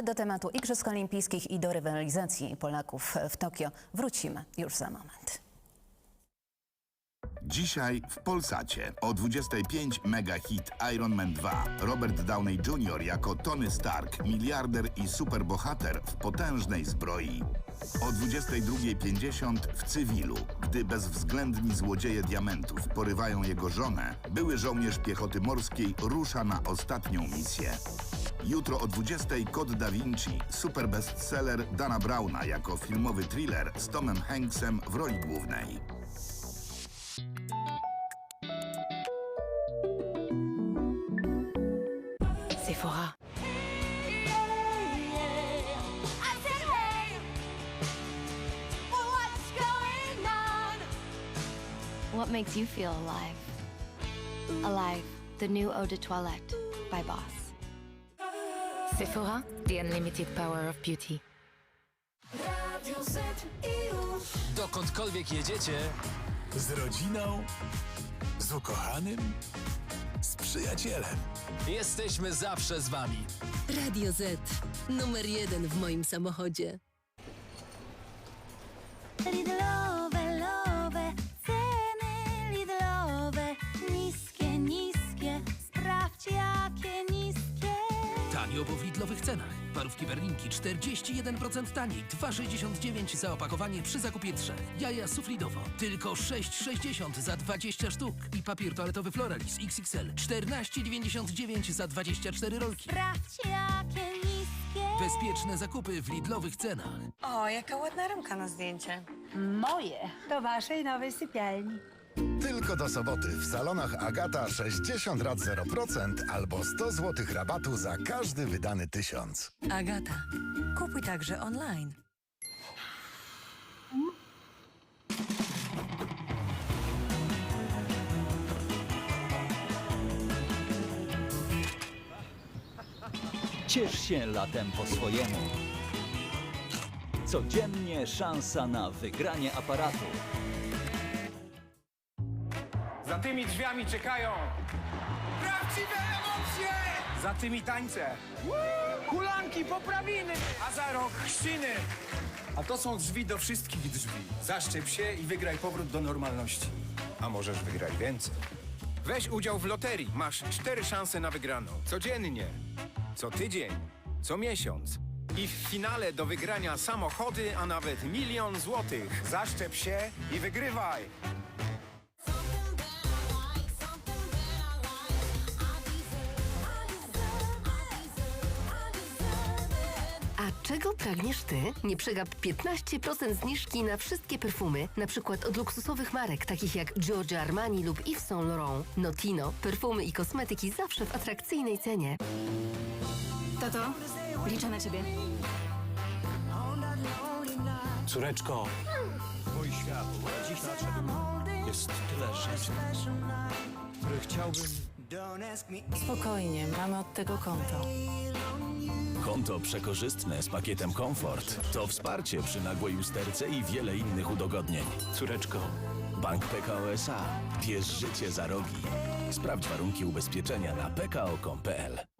Do tematu Igrzysk Olimpijskich i do rywalizacji Polaków w Tokio wrócimy już za moment. Dzisiaj w Polsacie o 25 mega hit Iron Man 2. Robert Downey Jr. jako Tony Stark, miliarder i superbohater w potężnej zbroi. O 22.50 w cywilu, gdy bezwzględni złodzieje diamentów porywają jego żonę, były żołnierz piechoty morskiej rusza na ostatnią misję. Jutro o 20.00 Kod Da Vinci, super bestseller Dana Browna jako filmowy thriller z Tomem Hanksem w roli głównej. Sephora. What makes you feel alive? Alive, the new eau de toilette by Boss. Sephora, the unlimited power of beauty. Radio Z i już. Dokądkolwiek jedziecie, Z rodziną? Z ukochanym? Z przyjacielem? jesteśmy zawsze z wami. Radio Z. Numer jeden w moim samochodzie. Lidlowe, Bo w Lidlowych cenach. Parówki berlinki 41% taniej, 2,69 za opakowanie przy zakupie trzech. Jaja suflidowo, tylko 6,60 za 20 sztuk. I papier toaletowy Floralis XXL, 14,99 za 24 rolki. Sprawdź jakie niskie. Bezpieczne zakupy w Lidlowych cenach. O, jaka ładna ramka na zdjęcie. Moje do waszej nowej sypialni. Tylko do soboty w salonach Agata 60 rat 0% albo 100 zł rabatu za każdy wydany tysiąc. Agata, kupuj także online. Ciesz się latem po swojemu. Codziennie szansa na wygranie aparatu. Tymi drzwiami czekają prawdziwe emocje! Za tymi tańce, hulanki, poprawiny, a za rok chrzciny. A to są drzwi do wszystkich drzwi. Zaszczep się i wygraj powrót do normalności. A możesz wygrać więcej. Weź udział w loterii. Masz cztery szanse na wygraną. Codziennie, co tydzień, co miesiąc. I w finale do wygrania samochody, a nawet milion złotych. Zaszczep się i wygrywaj! Czego pragniesz ty? Nie przegap 15% zniżki na wszystkie perfumy, na przykład od luksusowych marek takich jak Giorgio Armani lub Yves Saint Laurent. Notino, perfumy i kosmetyki zawsze w atrakcyjnej cenie. Tato, liczę na ciebie. Córeczko, Mój świat dziś nadszedł. Jest tyle rzeczy, które chciałbym... Spokojnie, mamy od tego konto. Konto przekorzystne z pakietem Komfort to wsparcie przy nagłej usterce i wiele innych udogodnień. córeczko, Bank PKO SA. Bierz życie za rogi. Sprawdź warunki ubezpieczenia na pko.com.pl.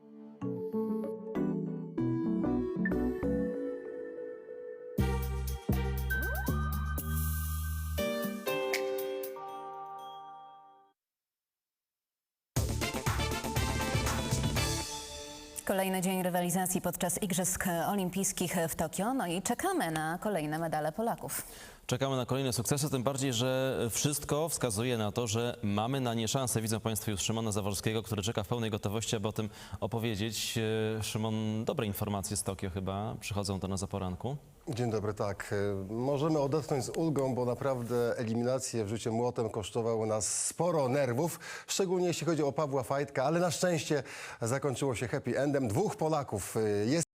Kolejny dzień rywalizacji podczas Igrzysk Olimpijskich w Tokio. No i czekamy na kolejne medale Polaków. Czekamy na kolejne sukcesy, tym bardziej, że wszystko wskazuje na to, że mamy na nie szansę. Widzę Państwo już Szymona Zaworskiego, który czeka w pełnej gotowości, aby o tym opowiedzieć. E, Szymon, dobre informacje z Tokio chyba przychodzą do nas o poranku. Dzień dobry, tak. Y, Możemy odetchnąć z ulgą, bo naprawdę eliminacje w życiu młotem kosztowały nas sporo nerwów, szczególnie jeśli chodzi o Pawła Fajtka, ale na szczęście zakończyło się happy endem. Dwóch Polaków y, jest